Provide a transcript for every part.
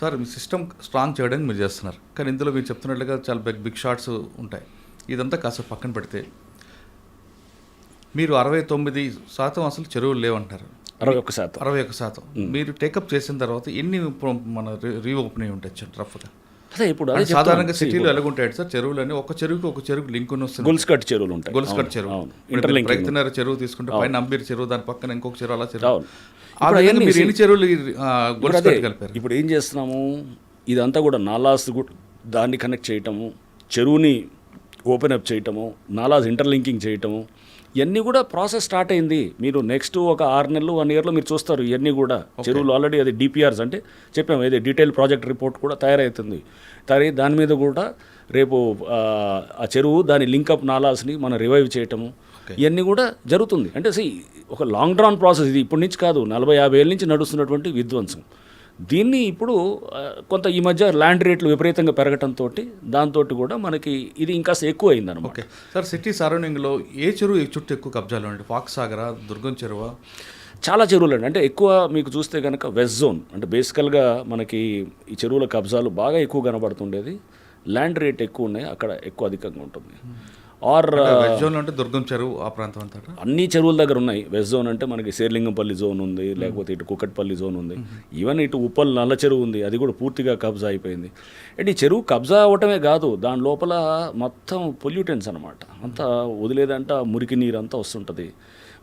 Sir మీ system strong చేయడానికి మీరు చేస్తున్నారు. కానీ ఇందులో మీరు చెప్తున్నట్లుగా చాలా బిగ్ బిగ్ షాట్స్ ఉంటాయి. ఇదంతా కాస్త పక్కన పెడితే మీరు అరవై తొమ్మిది శాతం అసలు చెరువులు లేవంటారు. అరవై ఒక్క శాతం. అరవై ఒక్క శాతం. మీరు టేకప్ చేసిన తర్వాత ఎన్ని మన రీఓపెన్ అయి ఉంటాయి రఫ్గా? అదే ఇప్పుడు సాధారణంగా సిటీలో ఎలాగుంటాయి సార్ చెరువులని ఒక చెరువుకి ఒక చెరువుకి లింక్ వస్తుంది గొలుసు కట్ చెరువులు ఉంటాయి. గొలుసుకట్ చెరువు. రైతున్నర చెరువు తీసుకుంటే పైన అంబీర్ చెరువు దాని పక్కన ఇంకొక చెరువు అలా చెరువు. ఎన్ని చెరువులు ఇప్పుడు అదే, ఏం చేస్తున్నాము? ఇదంతా కూడా నాలాస్ దాన్ని కనెక్ట్ చేయటము చెరువుని ఓపెన్ అప్ చేయటము నాలాస్ ఇంటర్లింకింగ్ చేయటము ఇవన్నీ కూడా ప్రాసెస్ స్టార్ట్ అయింది. మీరు నెక్స్ట్ ఒక ఆరు నెలలు వన్ ఇయర్లో మీరు చూస్తారు ఇవన్నీ కూడా. చెరువులు ఆల్రెడీ అది డిపిఆర్స్ అంటే చెప్పాము ఏది డీటెయిల్ ప్రాజెక్ట్ రిపోర్ట్ కూడా తయారవుతుంది తయారై దాని మీద కూడా రేపు ఆ, ఆ చెరువు దాని లింకప్ నాలాస్ని మనం రివైవ్ చేయటము ఇవన్నీ కూడా జరుగుతుంది. అంటే see, ఒక లాంగ్ డ్రాన్ ప్రాసెస్ ఇది ఇప్పటి నుంచి కాదు నలభై యాభై ఏళ్ళ నుంచి నడుస్తున్నటువంటి విధ్వంసం. దీన్ని ఇప్పుడు కొంత ఈ మధ్య ల్యాండ్ రేట్లు విపరీతంగా పెరగటంతో దాంతో కూడా మనకి ఇది ఇంకా ఎక్కువ అయిందన్నమాట ఓకే. సార్ సిటీ సరౌండింగ్లో ఏ చెరువు ఈ చుట్టూ ఎక్కువ కబ్జాలు అండి ఫాక్స్ సాగరా దుర్గం చెరువా? చాలా చెరువులు అండి. అంటే ఎక్కువ మీకు చూస్తే కనుక వెస్ట్ జోన్. అంటే బేసికల్గా మనకి ఈ చెరువుల కబ్జాలు బాగా ఎక్కువ కనబడుతుండేది. ల్యాండ్ రేట్ ఎక్కువ ఉన్నాయి అక్కడ ఎక్కువ అధికంగా ఉంటుంది. ఆర్ వెస్ట్ జోన్లో అంటే దుర్గం చెరువు ఆ ప్రాంతం అంతా అన్ని చెరువుల దగ్గర ఉన్నాయి. వెస్ట్ జోన్ అంటే మనకి శేర్లింగంపల్లి జోన్ ఉంది లేకపోతే ఇటు కుక్కట్పల్లి జోన్ ఉంది. ఈవెన్ ఇటు ఉప్పల్ నల్ల చెరువు ఉంది. అది కూడా పూర్తిగా కబ్జా అయిపోయింది. అండ్ ఈ చెరువు కబ్జా అవ్వటమే కాదు దాని లోపల మొత్తం పొల్యూటెన్స్ అనమాట అంతా వదిలేదంట మురికి నీరు అంతా వస్తుంటుంది.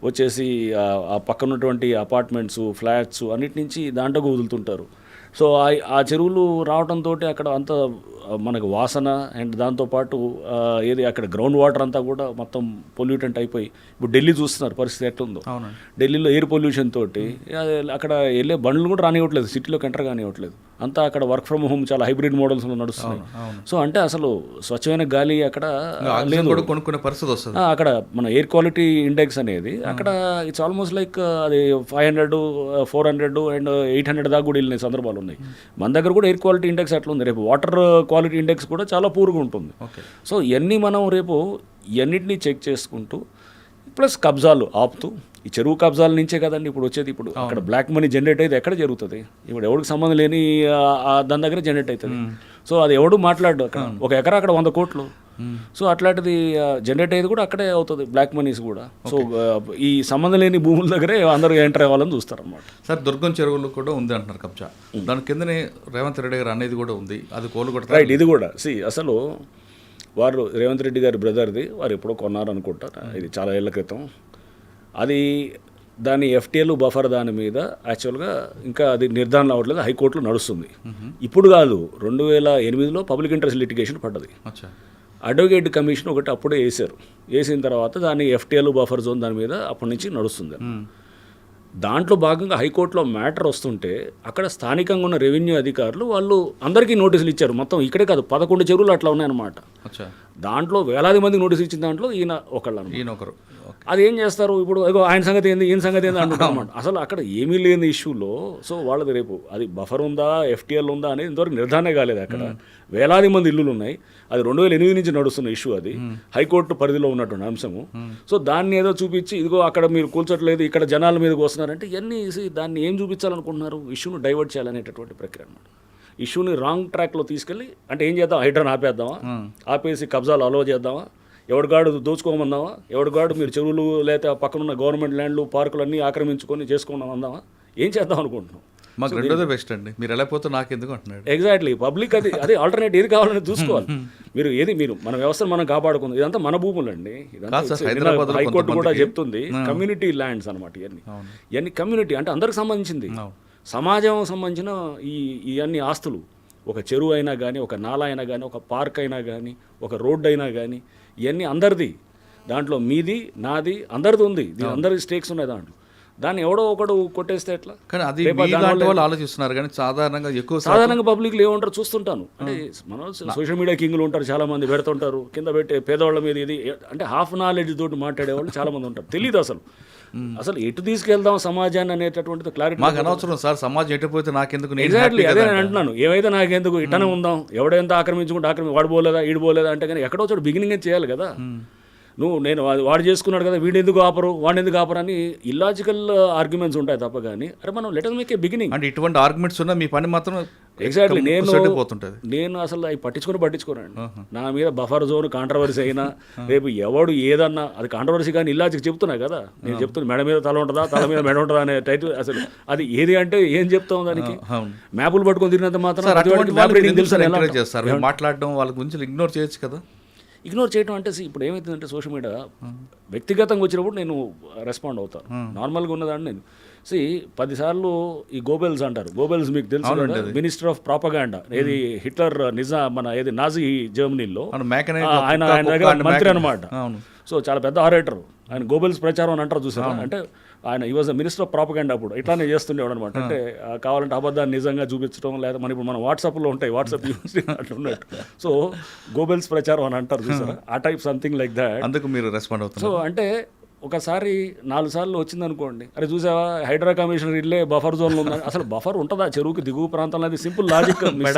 వచ్చేసి ఆ- ఆ పక్కన ఉన్నటువంటి అపార్ట్మెంట్స్ ఫ్లాట్స్ అన్నిటి నుంచి దాంట్లోకి వదులుతుంటారు. సో ఆ- చెరువులు రావడంతో అక్కడ అంత మనకు వాసన అండ్ దాంతోపాటు ఏది అక్కడ గ్రౌండ్ వాటర్ అంతా కూడా మొత్తం పొల్యూటెంట్ అయిపోయి ఇప్పుడు ఢిల్లీ చూస్తున్నారు పరిస్థితి ఎట్లుందో. ఢిల్లీలో ఎయిర్ పొల్యూషన్ తోటి అక్కడ వెళ్ళే బండ్లు కూడా రానివ్వట్లేదు సిటీలోకి ఎంటర్ కానివ్వట్లేదు. అంతా అక్కడ వర్క్ ఫ్రమ్ హోమ్ చాలా హైబ్రిడ్ మోడల్స్లో నడుస్తున్నాయి. సో అంటే అసలు స్వచ్ఛమైన గాలి అక్కడ కొనుక్కునే పరిస్థితి వస్తుంది. అక్కడ మన ఎయిర్ క్వాలిటీ ఇండెక్స్ అనేది అక్కడ ఇట్స్ ఆల్మోస్ట్ లైక్ అది five hundred four hundred and eight hundred దాకా కూడా వెళ్ళిన సందర్భాలు ఉన్నాయి. మన దగ్గర కూడా ఎయిర్ క్వాలిటీ ఇండెక్స్ అట్లా ఉంది. రేపు వాటర్ క్వాలిటీ ఇండెక్స్ కూడా చాలా పూర్గా ఉంటుంది. సో ఇవన్నీ మనం రేపు ఇవన్నిటిని చెక్ చేసుకుంటూ ప్లస్ కబ్జాలు ఆపుతూ ఈ చెరువు కబ్జాల నుంచే కదండి ఇప్పుడు వచ్చేది ఇప్పుడు. అక్కడ బ్లాక్ మనీ జనరేట్ అయితే ఎక్కడ జరుగుతుంది? ఇప్పుడు ఎవరికి సంబంధం లేని దాని దగ్గర జనరేట్ అవుతుంది. సో అది ఎవడు మాట్లాడు అక్కడ? ఒక ఎకరా అక్కడ వంద కోట్లు. సో అట్లాంటిది జనరేట్ అయ్యేది కూడా అక్కడే అవుతుంది బ్లాక్ మనీస్ కూడా. సో ఈ సంబంధం లేని భూముల దగ్గరే అందరూ ఎంటర్ అవ్వాలని చూస్తారు అనమాట సార్ దుర్గం చెరువులు కూడా ఉంది అంటున్నారు కబ్జా. దాని కిందనే రేవంత్ రెడ్డి గారు అనేది కూడా ఉంది. అది కోలు రైట్ ఇది కూడా. సి అసలు వారు రేవంత్ రెడ్డి గారి బ్రదర్ది వారు ఎప్పుడో కొన్నారు అనుకుంటా ఇది చాలా ఏళ్ళ క్రితం. అది దాని ఎఫ్టీఎల్ బఫర్ దాని మీద యాక్చువల్గా ఇంకా అది నిర్ధారణ అవ్వట్లేదు హైకోర్టులో నడుస్తుంది. ఇప్పుడు కాదు రెండు వేల ఎనిమిదిలో పబ్లిక్ ఇంట్రెస్ట్ లిటిగేషన్ పడ్డది. అడ్వకేట్ కమిషన్ ఒకటి అప్పుడే వేశారు. వేసిన తర్వాత దాన్ని ఎఫ్టీఎల్ బఫర్ జోన్ దాని మీద అప్పటి నుంచి నడుస్తుంది. దాంట్లో భాగంగా హైకోర్టులో మ్యాటర్ వస్తుంటే అక్కడ స్థానికంగా ఉన్న రెవెన్యూ అధికారులు వాళ్ళు అందరికీ నోటీసులు ఇచ్చారు. మొత్తం ఇక్కడే కాదు పదకొండు చెరువులు అట్లా ఉన్నాయన్నమాట. దాంట్లో వేలాది మంది నోటీస్ ఇచ్చిన దాంట్లో ఈయన ఒకళ్ళు అన్నమాట. ఈయన ఒకరు అది ఏం చేస్తారు? ఇప్పుడు ఆయన సంగతి ఏంది ఈయన సంగతి ఏంది అంటున్నారన్నమాట అసలు అక్కడ ఏమీ లేని ఇష్యూలో సో వాళ్ళది రేపు అది బఫర్ ఉందా ఎఫ్టీఎల్ ఉందా అనేది ఇంతవరకు నిర్ధారణ కాలేదు అక్కడ. వేలాది మంది ఇల్లులు ఉన్నాయి. అది రెండు వేల ఎనిమిది నుంచి నడుస్తున్న ఇష్యూ అది. హైకోర్టు పరిధిలో ఉన్నటువంటి అంశము. సో దాన్ని ఏదో చూపించి ఇదిగో అక్కడ మీరు కూల్చట్లేదు ఇక్కడ జనాల మీదకి వస్తున్నారంటే ఇవన్నీ దాన్ని ఏం చూపించాలనుకుంటున్నారు? ఇష్యూను డైవర్ట్ చేయాలనేటటువంటి ప్రక్రియ అనమాట ఇష్యూని రాంగ్ ట్రాక్లో తీసుకెళ్ళి అంటే ఏం చేద్దాం? హైడ్రాన్ ఆపేద్దామా? ఆపేసి కబ్జాలు అలో చేద్దామా? ఎవడిగాడు దోచుకోమందామా? ఎవడిగాడు మీరు చెరువులు లేదా పక్కనున్న గవర్నమెంట్ ల్యాండ్లు పార్కులు అన్నీ ఆక్రమించుకొని చేసుకున్నాం అందామా? ఏం చేద్దాం అనుకుంటున్నాం మాకు రెండోదే బెస్ట్ అండి. మీరు ఎలా పోతే నాకు ఎందుకు అంటున్నాడు? ఎగ్జాక్ట్లీ పబ్లిక్ అది అదే ఆల్టర్నేట్ ఏది కావాలని చూసుకోవాలి. మీరు ఏది మీరు మన వ్యవస్థను మనం కాపాడుకుంది. ఇదంతా మన it's- హైదరాబాద్లో హైకోర్టు కూడా చెప్తుంది. కమ్యూనిటీ ల్యాండ్స్ అనమాట ఇవన్నీ. ఇవన్నీ కమ్యూనిటీ అంటే అందరికి సంబంధించింది. సమాజం సంబంధించిన ఈ ఇవన్నీ ఆస్తులు. ఒక చెరువు అయినా కానీ ఒక నాల అయినా కానీ ఒక పార్క్ అయినా కానీ ఒక రోడ్డు అయినా కానీ ఇవన్నీ అందరిది. దాంట్లో మీది నాది అందరిది ఉంది. దీని అందరి స్టేక్స్ ఉన్నాయి దాంట్లో. దాన్ని ఎవడో ఒకడు కొట్టేస్తే ఎట్లా? కానీ అది వాళ్ళు ఆలోచిస్తున్నారు కానీ సాధారణంగా ఎక్కువ సాధారణంగా పబ్లిక్లు ఏమంటారు చూస్తుంటాను. అంటే మన సోషల్ మీడియా కింగ్లు ఉంటారు చాలా మంది పెడుతుంటారు. కింద పెట్టే పేదవాళ్ళ మీద ఇది అంటే హాఫ్ నాలెడ్జ్ తోటి మాట్లాడేవాళ్ళు చాలా మంది ఉంటారు. తెలియదు అసలు. అసలు ఎటు తీసుకెళ్దాం సమాజాన్ని అనేటటువంటిది క్లారిటీ మాకు అనవసరం సార్ సమాజం ఎటుపోతే నాకెందుకు? ఎగ్జాక్ట్లీ అదే నేను అంటున్నాను. ఏమైతే నాకెందుకు ఇట్టనే ఉందాం. ఎవడెంత ఆక్రమించుకుంటే ఆక్రమి వాడు పోలేదా ఈడు పోలేదా అంటే కానీ ఎక్కడో చోట బిగినింగ్ చేయాలి కదా. నువ్వు నేను వాడు చేసుకున్నాడు కదా వీడు ఎందుకు ఆపరు వాడు ఎందుకు ఆపరు అని ఇల్లాజికల్ ఆర్గ్యుమెంట్స్ ఉంటాయి తప్ప కానీ అరే మనం లెటర్ మేక్ ఏ బిగినింగ్ అంటే ఇటువంటి ఆర్గ్యుమెంట్స్ ఉన్నా మీ పని మాత్రం ఎగ్జాక్ట్లీ నేను పోతుంటది నేను అసలు అవి పట్టించుకొని పట్టించుకోనండి. నా మీద బఫర్ జోన్ కాంట్రవర్సీ అయినా రేపు ఎవడు ఏదన్నా అది కాంట్రవర్సీ కానీ ఇల్లాచికి చెప్తున్నా కదా నేను చెప్తున్నా మెడ మీద తల ఉంటుందా తల మీద మెడ ఉంటుందా అనే టైటిల్ అసలు అది ఏది అంటే ఏం చెప్తాం దానికి? మ్యాపులు పట్టుకొని తిరిగినంత మాత్రం మాట్లాడడం వాళ్ళ గురించి ఇగ్నోర్ చేయొచ్చు కదా? ఇగ్నోర్ చేయడం అంటే ఇప్పుడు ఏమవుతుందంటే సోషల్ మీడియా వ్యక్తిగతంగా వచ్చినప్పుడు నేను రెస్పాండ్ అవుతాను నార్మల్గా ఉన్నదాన్ని నేను. సి పదిసార్లు ఈ గోబెల్స్ అంటారు. గోబెల్స్ మీకు తెలుసు మినిస్టర్ ఆఫ్ ప్రాపగాండా. ఏది హిట్లర్ నిజా మన ఏది నాజీ జర్మనీలో. ఆయన ఆయన దగ్గర మంత్రి అనమాట సో చాలా పెద్ద ఆరేటర్. ఆయన గోబెల్స్ ప్రచారం అని అంటారు చూసారా? అంటే ఆయన ఈ వాజ్ మినిస్టర్ ఆఫ్ ప్రాపగాండా అప్పుడు. ఇట్లానే చేస్తుండేవాడు అనమాట అంటే కావాలంటే అబద్ధాన్ని నిజంగా చూపించడం లేదా మన ఇప్పుడు మన వాట్సాప్లో ఉంటాయి వాట్సాప్ యూస్ ఉన్నట్టు సో గోబెల్స్ ప్రచారం అని అంటారు చూసారా? ఆ. టైప్ సంథింగ్ లైక్ దాట్ అందుకు మీరు రెస్పాండ్ అవుతున్నారు. సో అంటే ఒకసారి నాలుగు సార్లు వచ్చింది అనుకోండి అరే చూసావా హైడ్రా కమిషనర్ ఇల్లే బఫర్ జోన్లో ఉందా అసలు బఫర్ ఉంటుందా? చెరువుకి దిగువ ప్రాంతంలో అది సింపుల్ లాజిక్ మిస్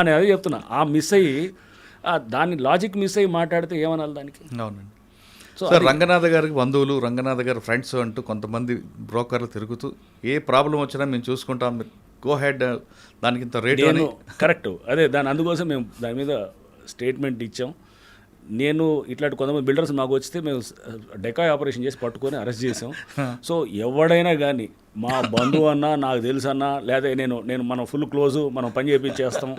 నేను అదే చెప్తున్నా. ఆ మిస్ అయ్యి ఆ, దాన్ని లాజిక్ మిస్ అయ్యి మాట్లాడితే ఏమనాలి దానికి? అవునండి. సో రంగనాథ గారికి బంధువులు రంగనాథ గారి ఫ్రెండ్స్ అంటూ కొంతమంది బ్రోకర్లు తిరుగుతూ ఏ ప్రాబ్లం వచ్చినా మేము చూసుకుంటాం. గో హెడ్ దానికి ఇంత రేట్ కరెక్ట్. అదే దాని అందుకోసం మేము దాని మీద స్టేట్మెంట్ ఇచ్చాం. నేను ఇట్లాంటి కొంతమంది బిల్డర్స్ మాకు వచ్చితే మేము డెకాయ్ ఆపరేషన్ చేసి పట్టుకొని అరెస్ట్ చేసాం సో ఎవడైనా కానీ మా బంధువు అన్నా నాకు తెలుసు అన్నా లేదా నేను నేను మనం ఫుల్ క్లోజు మనం పని చేపించేస్తాం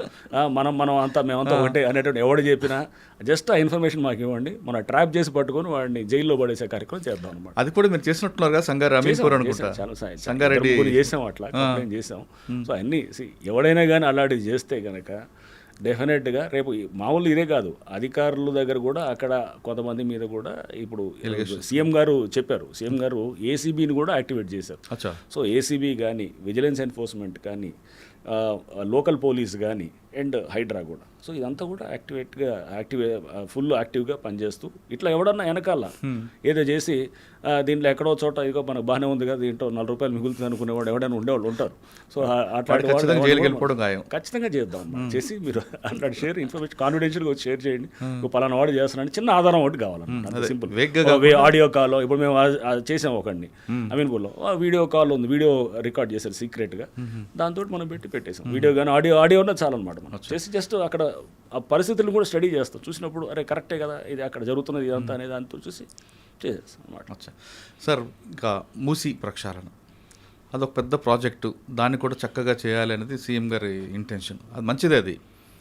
మనం మనం అంతా మేమంతా ఒకటే అనేటువంటి ఎవడు చెప్పినా జస్ట్ ఆ ఇన్ఫర్మేషన్ మాకు ఇవ్వండి. మనం ట్రాప్ చేసి పట్టుకొని వాడిని జైల్లో పడేసే కార్యక్రమం చేద్దాం అనమాట అది కూడా మీరు చేసినట్టున్నారు కదా సంగారెడ్డి ముగ్గురు చేసాం అట్లా కంప్లైంట్ చేసాం. సో అన్నీ ఎవడైనా కానీ అలాంటివి చేస్తే కనుక డెఫినెట్గా రేపు మామూలు ఇదే కాదు. అధికారుల దగ్గర కూడా అక్కడ కొంతమంది మీద కూడా ఇప్పుడు సీఎం గారు చెప్పారు. సీఎం గారు ఏసీబీని కూడా యాక్టివేట్ చేశారు. సో ఏసీబీ కానీ విజిలెన్స్ ఎన్ఫోర్స్మెంట్ కానీ లోకల్ పోలీస్ కానీ అండ్ హైడ్రా కూడా. సో ఇదంతా కూడా యాక్టివేట్గా యాక్టివ్ ఫుల్ యాక్టివ్గా పనిచేస్తూ ఇట్లా ఎవడన్నా వెనకాల ఏదో చేసి దీంట్లో ఎక్కడో చోట ఇదిగో మనకు బాగానే ఉంది కదా దీంట్లో నాలుగు రూపాయలు మిగులుతుంది అనుకునేవాడు ఎవడైనా ఉండేవాళ్ళు ఉంటారు. సో అట్లాంటి ఖచ్చితంగా చేద్దాం. చేసి మీరు అట్లాంటి షేర్ ఇన్ఫర్మేషన్ కాన్ఫిడెన్షియల్గా వచ్చి షేర్ చేయండి. పలానా వాడు చేస్తున్నాడు చిన్న ఆధారం ఒకటి కావాలన్నమాట. సింపుల్. ఆడియో కాల్ ఇప్పుడు మేము చేసాం ఒకడిని అమీన్పూర్లో వీడియో కాల్ ఉంది వీడియో రికార్డ్ చేశారు సీక్రెట్గా దాంతో మనం పెట్టి పెట్టేసాం. వీడియో కానీ ఆడియో ఆడియో ఉన్నది చాలన్నమాట. మనం చేసి జస్ట్ అక్కడ ఆ పరిస్థితులను కూడా స్టడీ చేస్తాం. చూసినప్పుడు అరే కరెక్టే కదా ఇది అక్కడ జరుగుతున్నది ఇదంతా అనే దాంతో చూసి చేసేస్తాం అన్నమాట. అచ్చా. సార్ ఇంకా మూసి ప్రక్షాళన. అదొక పెద్ద ప్రాజెక్టు. దాన్ని కూడా చక్కగా చేయాలి అనేది సీఎం గారి ఇంటెన్షన్. అది మంచిదే అది.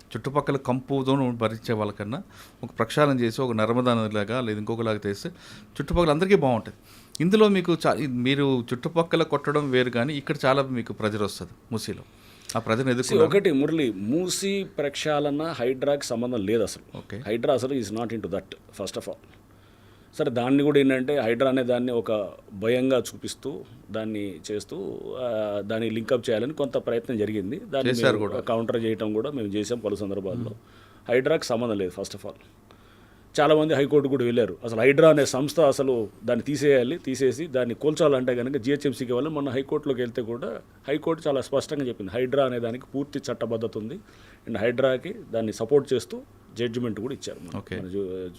చుట్టుపక్కల కంపుతో భరించే వాళ్ళకన్నా ఒక ప్రక్షాళన చేసి ఒక నర్మదా నదిలాగా లేదా ఇంకొకలాగా చేస్తే చుట్టుపక్కల అందరికీ బాగుంటుంది. ఇందులో మీకు చా మీరు చుట్టుపక్కల కొట్టడం వేరు కానీ ఇక్కడ చాలా మీకు ప్రెజర్ వస్తుంది మూసీలో. ఆ ప్రజను ఎదుర్కొన్నారు ఒకటి మురళి మూసి ప్రక్షాళన హైడ్రాకి సంబంధం లేదు అసలు. ఓకే. హైడ్రా అసలు is not in to that first of all సరే దాన్ని కూడా ఏంటంటే హైడ్రా అనే దాన్ని ఒక భయంగా చూపిస్తూ దాన్ని చేస్తూ దాన్ని లింకప్ చేయాలని కొంత ప్రయత్నం జరిగింది. దాన్ని కౌంటర్ చేయటం కూడా మేము చేసాం పలు సందర్భాల్లో. హైడ్రాకి సంబంధం లేదు ఫస్ట్ ఆఫ్ ఆల్ చాలామంది హైకోర్టు కూడా వెళ్ళారు. అసలు హైడ్రా అనే సంస్థ అసలు దాన్ని తీసేయాలి తీసేసి దాన్ని కూల్చాలంటే కనుక జిహెచ్ఎంసీకి వాళ్ళు మొన్న హైకోర్టులోకి వెళ్తే కూడా హైకోర్టు చాలా స్పష్టంగా చెప్పింది. హైడ్రా అనే దానికి పూర్తి చట్టబద్ధత ఉంది. అండ్ హైడ్రాకి దాన్ని సపోర్ట్ చేస్తూ జడ్జిమెంట్ కూడా ఇచ్చారు మనం.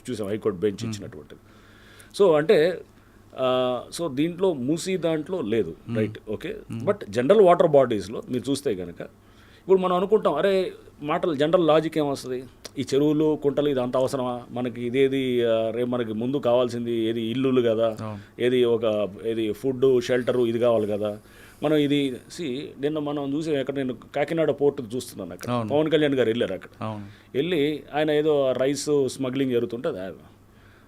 చూసాం హైకోర్టు బెంచ్ ఇచ్చినటువంటిది. సో అంటే సో దీంట్లో మూసీ దాంట్లో లేదు. Right. Okay. But general water బాడీస్లో మీరు చూస్తే కనుక ఇప్పుడు మనం అనుకుంటాం అరే మాటలు జనరల్ లాజిక్ ఏమొస్తుంది? ఈ చెరువులు కుంటలు ఇది అంత అవసరమా? మనకి ఇదేది రేపు మనకి ముందు కావాల్సింది ఏది ఇల్లులు కదా? ఏది ఒక ఏది ఫుడ్ షెల్టరు ఇది కావాలి కదా? మనం ఇది సి నిన్న మనం చూసి ఎక్కడ నేను కాకినాడ పోర్ట్ చూస్తున్నాను అక్కడ. పవన్ కళ్యాణ్ గారు వెళ్ళారు అక్కడ. వెళ్ళి ఆయన ఏదో రైస్ స్మగ్లింగ్ జరుగుతుంటుంది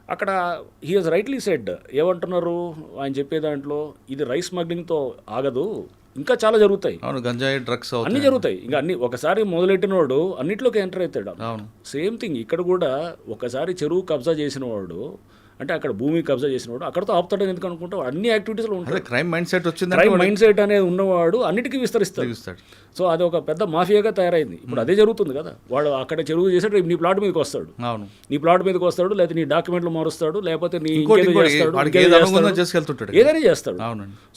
అక్కడ హీ హాజ్ రైట్లీ సెడ్. ఏమంటున్నారు? ఆయన చెప్పే దాంట్లో ఇది రైస్ స్మగ్లింగ్తో ఆగదు. ఇంకా చాలా జరుగుతాయి. అవును గంజాయి డ్రగ్స్ అన్నీ జరుగుతాయి. ఇంకా అన్ని ఒకసారి మొదలెట్టినవాడు అన్నిట్లోకి ఎంటర్ అవుతాడు. అవును. సేమ్ థింగ్ ఇక్కడ కూడా ఒకసారి చెరువు కబ్జా చేసిన వాడు అంటే అక్కడ భూమి కబ్జా చేసిన వాడు అక్కడతో ఆపుతాడని ఎందుకు అనుకుంటావు? అన్ని యాక్టివిటీస్లో ఉంటాయి క్రైమ్ మైండ్ సెట్ వచ్చిందంటే క్రైమ్ మైండ్ సెట్ అనేది ఉన్నవాడు అన్నిటికీ విస్తరిస్తాడు. సో అది ఒక పెద్ద మాఫియాగా తయారైంది. ఇప్పుడు అదే జరుగుతుంది కదా. వాడు అక్కడ చెరువు చేసాడు నీ ప్లాట్ మీదకి వస్తాడు. అవును. నీ ప్లాట్ మీదకి వస్తాడు లేకపోతే నీ డాక్యుమెంట్లు మారుస్తాడు లేకపోతే నీ చేస్తాడు, ఏదైనా చేస్తాడు.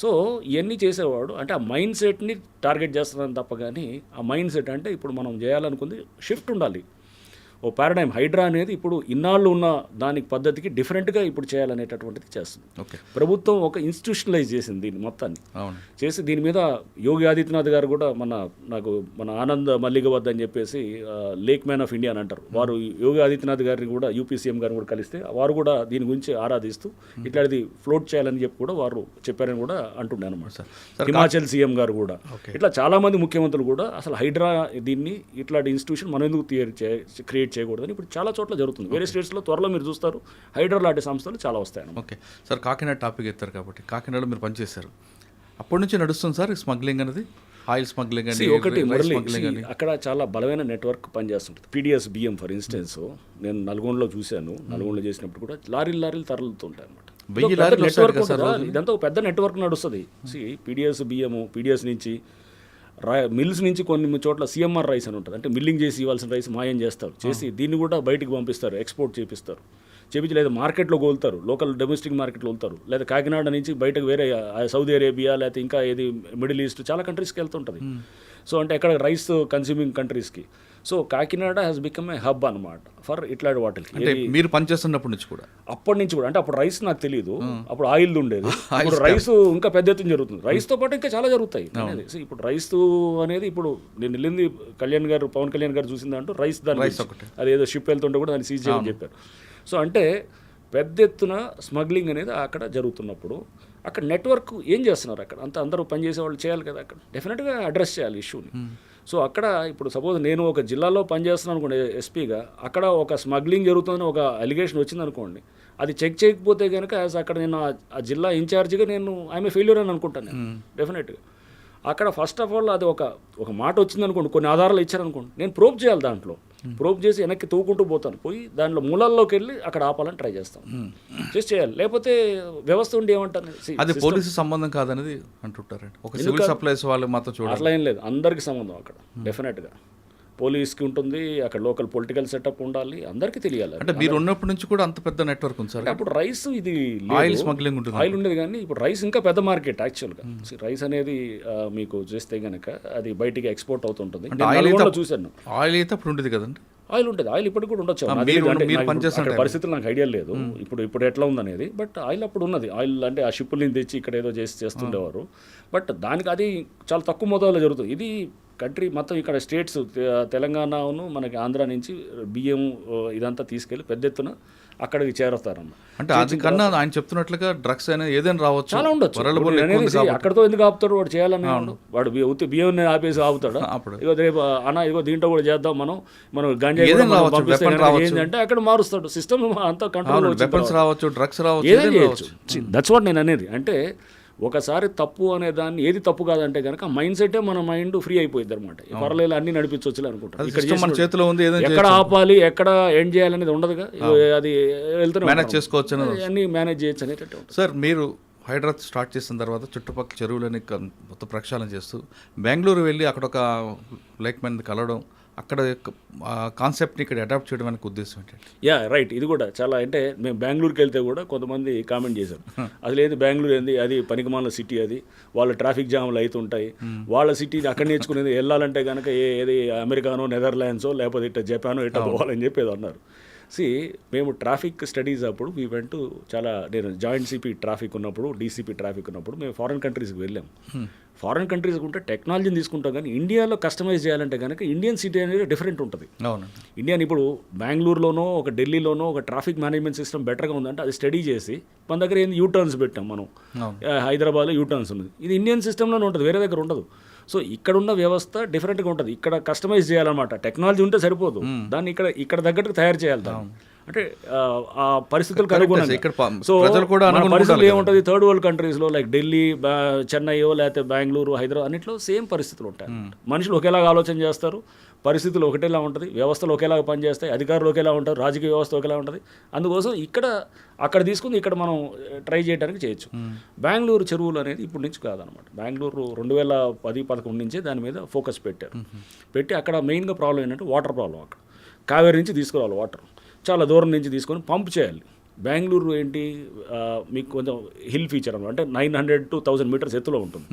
సో ఇవన్నీ చేసేవాడు అంటే ఆ మైండ్ సెట్ని టార్గెట్ చేస్తున్నాను తప్ప కానీ ఆ మైండ్ సెట్ అంటే ఇప్పుడు మనం చేయాలనుకుంది షిఫ్ట్ ఉండాలి. ఓ పారాడైమ్ హైడ్రా అనేది ఇప్పుడు ఇన్నాళ్ళు ఉన్న దానికి పద్ధతికి డిఫరెంట్గా ఇప్పుడు చేయాలనేటటువంటిది చేస్తుంది. ఓకే. ప్రభుత్వం ఒక ఇన్స్టిట్యూషనలైజ్ చేసింది దీన్ని మొత్తాన్ని. చేసి దీని మీద యోగి ఆదిత్యనాథ్ గారు కూడా మన నాకు మన ఆనంద్ మల్లిక వద్ద అని చెప్పేసి లేక్ మ్యాన్ ఆఫ్ ఇండియా అని అంటారు. వారు యోగి ఆదిత్యనాథ్ గారిని కూడా యూపీ సీఎం గారిని కూడా కలిస్తే వారు కూడా దీని గురించి ఆరాధిస్తూ ఇట్లాంటిది ఫ్లోట్ చేయాలని చెప్పి కూడా వారు చెప్పారని కూడా అంటుండే అనమాట సార్ హిమాచల్ సీఎం గారు కూడా. ఇట్లా చాలా మంది ముఖ్యమంత్రులు కూడా అసలు హైడ్రా దీన్ని ఇట్లాంటి ఇన్స్టిట్యూషన్ మనం ఎందుకు క్రియేట్ చేయకూడదని ఇప్పుడు చాలా చోట్ల జరుగుతుంది. వేరే స్టేట్స్లో త్వరలో మీరు చూస్తారు. హైడ్రా లాంటి సంస్థలు చాలా వస్తాయి. ఓకే. సార్ కాకినాడ టాపిక్ ఎత్తారు కాబట్టి కాకినాడలో మీరు పనిచేశారు. అప్పటి నుంచి నడుస్తుంది సార్ స్మగ్లింగ్ అనేది? ఆయిల్ స్మగ్లింగ్ అని See, ఒకటి అక్కడ చాలా బలమైన నెట్వర్క్ పనిచేస్తుంటుంది. పీడిఎస్ బియ్యం ఫర్ ఇన్స్టెన్స్ నేను నల్గొండలో చూశాను. నల్గొండలో చేసినప్పుడు కూడా లారీలు లారీలు తరలుతుంటాయి అనమాట నెట్వర్క్? ఇదంతా ఒక పెద్ద నెట్వర్క్ నడుస్తుంది. పీడిఎస్ బియ్యము పీడిఎస్ నుంచి మిల్స్ నుంచి కొన్ని చోట్ల సిఎంఆర్ రైస్ అని ఉంటుంది. అంటే మిల్లింగ్ చేసి ఇవ్వాల్సిన రైస్ మాయం చేస్తారు. చేసి దీన్ని కూడా బయటికి పంపిస్తారు ఎక్స్పోర్ట్ చేపిస్తారు. చేపించి లేదా మార్కెట్లో కోలుతారు లోకల్ డొమెస్టిక్ మార్కెట్లో వెళ్తారు లేదా కాకినాడ నుంచి బయటకు వేరే సౌదీ అరేబియా లేకపోతే ఇంకా ఏది మిడిల్ ఈస్ట్ చాలా కంట్రీస్కి వెళ్తుంటుంది. సో అంటే ఎక్కడ రైస్ కన్స్యూమింగ్ కంట్రీస్కి so Kakinada has become a hub అనమాట ఫర్ ఇట్లాంటి వాటికి అంటే మీరు పనిచేస్తున్నప్పటి నుంచి కూడా? అప్పటి నుంచి కూడా. అంటే అప్పుడు రైస్ నాకు తెలియదు అప్పుడు ఆయిల్ ఉండేది. ఇప్పుడు రైస్ ఇంకా పెద్ద ఎత్తున జరుగుతుంది. రైస్తో పాటు ఇంకా చాలా జరుగుతాయి. ఇప్పుడు రైస్ అనేది ఇప్పుడు నేను వెళ్ళింది కళ్యాణ్ గారు పవన్ కళ్యాణ్ గారు చూసింది అంటూ రైస్ దాని. అది ఏదో షిప్ వెళ్తుంటే కూడా దాన్ని సీజ్ చేయమని చెప్పారు. సో అంటే పెద్ద ఎత్తున స్మగ్లింగ్ అనేది అక్కడ జరుగుతున్నప్పుడు అక్కడ నెట్వర్క్ ఏం చేస్తున్నారు అక్కడ? అంత అందరూ పనిచేసే వాళ్ళు చేయాలి కదా అక్కడ. డెఫినెట్గా అడ్రస్ చేయాలి ఇష్యూని సో అక్కడ ఇప్పుడు సపోజ్ నేను ఒక జిల్లాలో పనిచేస్తున్నాను అనుకోండి ఎస్పీగా అక్కడ ఒక స్మగ్లింగ్ జరుగుతుందని ఒక అలిగేషన్ వచ్చింది అనుకోండి అది చెక్ చేయకపోతే కనుక యాజ్ అక్కడ నేను ఆ- ఆ జిల్లా ఇన్ఛార్జిగా నేను ఐఎమ్ ఫెయిల్యూర్ అని అనుకుంటాను నేను డెఫినెట్గా అక్కడ ఫస్ట్ ఆఫ్ ఆల్ అది ఒక ఒక మాట వచ్చింది అనుకోండి కొన్ని ఆధారాలు ఇచ్చారనుకోండి నేను ప్రోబ్ చేయాలి దాంట్లో. ప్రోబ్ చేసి వెనక్కి తవ్వుకుంటూ పోతాను. పోయి దాంట్లో మూలాల్లోకి వెళ్ళి అక్కడ ఆపాలని ట్రై చేస్తాను చేసి చేయాలి. లేకపోతే వ్యవస్థ ఉండి See, అది పోలీసు సంబంధం కాదనేది అంటుంటారండి. ఒక సివిల్ సప్లైస్ వాళ్ళు మాత్రం చూడాలి. అట్లా ఏం లేదు. అందరికి సంబంధం అక్కడ డెఫినెట్గా పోలీస్కి ఉంటుంది అక్కడ లోకల్ పొలిటికల్ సెటప్ ఉండాలి అందరికీ తెలియాలి. అంటే మీరు ఉన్నప్పటి నుంచి కూడా అంత పెద్ద నెట్వర్క్ ఉంది సార్? అప్పుడు రైస్ ఇది ఆయిల్ స్మగ్లింగ్ ఉంటుంది ఆయిల్ ఉండేది కానీ ఇప్పుడు రైస్ ఇంకా పెద్ద మార్కెట్ యాక్చువల్గా. రైస్ అనేది మీకు చేస్తే గనక అది బయటికి ఎక్స్పోర్ట్ అవుతుంటుంది. చూశాను. ఆయిల్ అయితే అప్పుడు ఉండేది కదండి? ఆయిల్ ఉంటుంది ఆయిల్ ఇప్పటికి కూడా ఉండొచ్చు. పరిస్థితులు నాకు ఐడియా లేదు. ఇప్పుడు ఇప్పుడు ఎట్లా ఉందనేది. బట్ ఆయిల్ అప్పుడు ఉన్నది. ఆయిల్ అంటే ఆ షిప్పుల్ని తెచ్చి ఇక్కడ ఏదో చేసి చేస్తుండేవారు. బట్ దానికి అది చాలా తక్కువ మొత్తంలో జరుగుతుంది. ఇది కంట్రీ మొత్తం ఇక్కడ స్టేట్స్ తెలంగాణను మనకి ఆంధ్ర నుంచి బియ్యం ఇదంతా తీసుకెళ్ళి పెద్ద ఎత్తున అక్కడికి చేరుతారన్న అంటే ఆయన చెప్తున్నట్లుగా డ్రగ్స్ అనేది ఏదైనా రావచ్చు. చాలా ఉండొచ్చు. అక్కడతో ఎందుకు ఆపుతాడు వాడు చేయాలని వాడు. బియ్యం- ఆపేసి ఆపుతాడు? అప్పుడు. ఇగో రేపు అన్న ఇగో దీంట్లో కూడా చేద్దాం మనం. మనం రావచ్చు. ఏంటంటే అక్కడ మారుస్తాడు. సిస్టమ్ అంతా కంట్రోల్ వెపన్స్ రావచ్చు డ్రగ్స్ రావచ్చు దట్స్ వాట్ నేను అనేది. అంటే ఒకసారి తప్పు అనే దాన్ని ఏది తప్పు కాదంటే కనుక మైండ్ సెటే మన మైండ్ ఫ్రీ అయిపోయింది అనమాట పర్లేదు అన్ని నడిపించవచ్చు అనుకుంటాం ఇక్కడ మన చేతిలో ఉంది ఎక్కడ ఆపాలి ఎక్కడ ఎండ్ చేయాలనేది ఉండదుగా. ఇగో అది వెళ్తూనే మేనేజ్. చేసుకోవచ్చు అనేది అన్ని మేనేజ్ చేయొచ్చు అనేటట్టు సార్ మీరు హైదరాబాద్ స్టార్ట్ చేసిన తర్వాత చుట్టుపక్కల చెరువులని మొత్తం ప్రక్షాళన చేస్తూ బెంగళూరు వెళ్ళి అక్కడ ఒక లేక్ మంది కలవడం అక్కడ కాన్సెప్ట్ని ఇక్కడ అడాప్ట్ చేయడం అనే ఉద్దేశం ఏంటంటే? యా రైట్ ఇది కూడా చాలా అంటే మేము బెంగళూరుకి వెళ్తే కూడా కొంతమంది కామెంట్ చేశారు. అసలు ఏంది బెంగళూరు ఏంది? అది పనికిమాల సిటీ అది. వాళ్ళ ట్రాఫిక్ జామ్లు అవుతుంటాయి వాళ్ళ సిటీని అక్కడ నేర్చుకునేది వెళ్ళాలంటే కనుక ఏ ఏది అమెరికానో నెదర్లాండ్సో లేకపోతే ఇట్లా జపానో ఇట్లా పోవాలని చెప్పేది అన్నారు. సి మేము ట్రాఫిక్ స్టడీస్ అప్పుడు వీ వెంట్ చాలా నేను జాయింట్ సిపి ట్రాఫిక్ ఉన్నప్పుడు డీసీపీ ట్రాఫిక్ ఉన్నప్పుడు మేము ఫారెన్ కంట్రీస్కి వెళ్ళాం. ఫారెన్ కంట్రీస్ ఉంటే టెక్నాలజీని తీసుకుంటాం కానీ ఇండియాలో కస్టమైజ్ చేయాలంటే కనుక ఇండియన్ సిటీ అనేది డిఫరెంట్ ఉంటుంది. అవునండి ఇండియన్ ఇప్పుడు బెంగళూరులోనో ఒక ఢిల్లీలోనో ఒక ట్రాఫిక్ మేనేజ్మెంట్ సిస్టమ్ బెటర్గా ఉందంటే అది స్టడీ చేసి మన దగ్గర ఏంది యూటర్న్స్ పెట్టాం మనం. అవును. హైదరాబాద్లో యూటర్న్స్ ఉంది ఇది ఇండియన్ సిస్టంలోనే ఉంటుంది వేరే దగ్గర ఉండదు. సో ఇక్కడ ఉన్న వ్యవస్థ డిఫరెంట్గా ఉంటుంది. ఇక్కడ కస్టమైజ్ చేయాలన్నమాట. టెక్నాలజీ ఉంటే సరిపోదు. దాన్ని ఇక్కడ ఇక్కడ తగ్గట్టుకు తయారు చేయాలి అంటే ఆ, పరిస్థితులకు Correct, అనుగుణంగా సో కూడా పరిస్థితులు ఏముంటుంది? థర్డ్ వరల్డ్ కంట్రీస్లో లైక్ ఢిల్లీ చెన్నైయో లేకపోతే బెంగళూరు హైదరాబాద్ అన్నిట్లో సేమ్ పరిస్థితులు ఉంటాయి. మనుషులు ఒకేలాగా ఆలోచన చేస్తారు. పరిస్థితులు ఒకటేలా ఉంటుంది. వ్యవస్థలు ఒకేలాగా పనిచేస్తాయి. అధికారులు ఒకేలా ఉంటారు. రాజకీయ వ్యవస్థ ఒకేలా ఉంటుంది. అందుకోసం ఇక్కడ అక్కడ తీసుకుని ఇక్కడ మనం ట్రై చేయడానికి చేయొచ్చు. బెంగళూరు చెరువులు అనేది ఇప్పుడు నుంచి కాదనమాట. బెంగళూరు రెండు వేల పది పదకొండు నుంచే దాని మీద ఫోకస్ పెట్టారు. పెట్టి అక్కడ మెయిన్గా ప్రాబ్లం ఏంటంటే వాటర్ ప్రాబ్లం అక్కడ. కావేరి నుంచి తీసుకురావాలి వాటర్ చాలా దూరం నుంచి తీసుకొని పంప్ చేయాలి. బెంగళూరు ఏంటి మీకు కొంచెం హిల్ ఫీచర్ అనమాట అంటే nine hundred to thousand metres ఎత్తులో ఉంటుంది.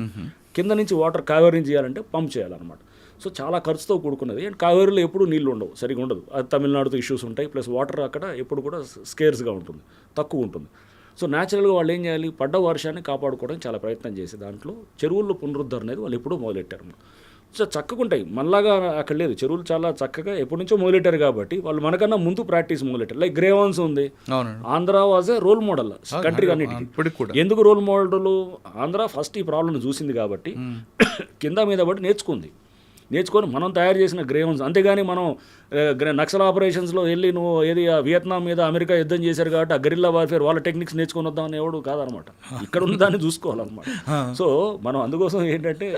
కింద నుంచి వాటర్ కావేరీ నుంచి చేయాలంటే పంప్ చేయాలన్నమాట. సో చాలా ఖర్చుతో కూడుకున్నది. అండ్ కావేరీలో ఎప్పుడు నీళ్ళు ఉండవు సరిగా ఉండదు. అది తమిళనాడుతో ఇష్యూస్ ఉంటాయి ప్లస్ వాటర్ అక్కడ ఎప్పుడు కూడా స్కేర్స్గా ఉంటుంది తక్కువ ఉంటుంది. సో న్యాచురల్గా వాళ్ళు ఏం చేయాలి పడ్డ వర్షాన్ని కాపాడుకోవడానికి చాలా ప్రయత్నం చేసి దాంట్లో చెరువుల్లో పునరుద్ధరణ అనేది వాళ్ళు ఎప్పుడూ మొదలెట్టారు చక్కగా ఉంటాయి మనలాగా అక్కడ లేదు. చెరువులు చాలా చక్కగా ఎప్పటి నుంచో మొదలెట్టారు కాబట్టి వాళ్ళు మనకన్నా ముందు ప్రాక్టీస్ మొదలెట్టారు. లైక్ గ్రేవాన్స్ ఉంది. Andhra was a role model country అన్నిటికీ. ఎందుకు రోల్ మోడల్? ఆంధ్ర ఫస్ట్ ఈ ప్రాబ్లం చూసింది కాబట్టి కింద మీద పడి నేర్చుకుంది. నేర్చుకొని మనం తయారు చేసిన గ్రేవన్స్. అంతేగాని మనం నక్సల్ ఆపరేషన్స్లో వెళ్ళి నువ్వు ఏది వియత్నాం మీద అమెరికా యుద్ధం చేశారు కాబట్టి ఆ గరిల్లా వార్ఫేర్ వాళ్ళ టెక్నిక్స్ నేర్చుకొని వద్దామని ఎవడు కాదనమాట. ఇక్కడ ఉన్న దాన్ని చూసుకోవాలన్నమాట. సో మనం అందుకోసం ఏంటంటే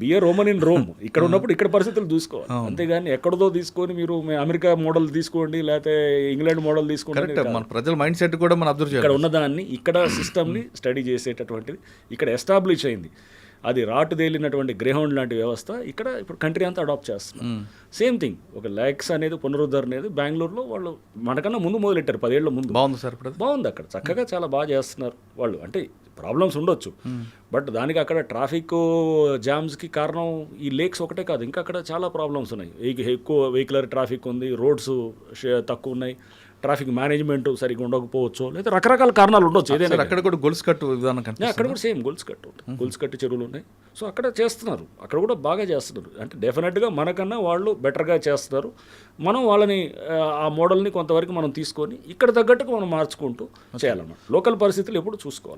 బిఏ రోమన్ ఇన్ రోమ్ ఇక్కడ ఉన్నప్పుడు ఇక్కడ పరిస్థితులు చూసుకోవాలి. అంతేగాని ఎక్కడదో తీసుకొని మీరు అమెరికా మోడల్ తీసుకోండి లేకపోతే ఇంగ్లాండ్ మోడల్ తీసుకోండి మన ప్రజల మైండ్ సెట్ కూడా మనం అబ్జర్వ్ ఇక్కడ ఉన్నదాన్ని ఇక్కడ సిస్టమ్ని స్టడీ చేసేటటువంటిది ఇక్కడ ఎస్టాబ్లిష్ అయింది. అది రాటు తేలినటువంటి గ్రేహౌండ్ లాంటి వ్యవస్థ ఇక్కడ ఇప్పుడు కంట్రీ అంతా అడాప్ట్ చేస్తున్నారు. సేమ్ థింగ్ ఒక ల్యాక్స్ అనేది పునరుద్ధరణ అనేది బెంగళూరులో వాళ్ళు మనకన్నా ముందు మొదలెట్టారు పదేళ్ళ ముందు. బాగుంది సార్ ఇప్పుడు? బాగుంది అక్కడ చక్కగా చాలా బాగా చేస్తున్నారు వాళ్ళు. అంటే ప్రాబ్లమ్స్ ఉండొచ్చు బట్ దానికి అక్కడ ట్రాఫిక్ జామ్స్కి కారణం ఈ లేక్స్ ఒకటే కాదు. ఇంకా అక్కడ చాలా ప్రాబ్లమ్స్ ఉన్నాయి. ఎక్కువ వెహికులర్ ట్రాఫిక్ ఉంది రోడ్స్ తక్కువ ఉన్నాయి. ట్రాఫిక్ మేనేజ్మెంట్ సరిగ్గా ఉండకపోవచ్చు లేదా రకరకాల కారణాలు ఉండొచ్చు ఏదైనా అక్కడ కూడా గొలుసు కట్టు విధానం అక్కడ కూడా సేమ్ గొలుసు కట్టు ఉంటుంది గొలుసు కట్టు చెరువులు ఉన్నాయి. సో అక్కడ చేస్తున్నారు. అక్కడ కూడా బాగా చేస్తున్నారు. అంటే డెఫినెట్గా మనకన్నా వాళ్ళు బెటర్గా చేస్తున్నారు. మనం వాళ్ళని ఆ, ఆ మోడల్ని కొంతవరకు మనం తీసుకొని ఇక్కడ తగ్గట్టుగా మనం మార్చుకుంటూ చేయాలన్నమాట. లోకల్ పరిస్థితులు ఎప్పుడు చూసుకోవాలి.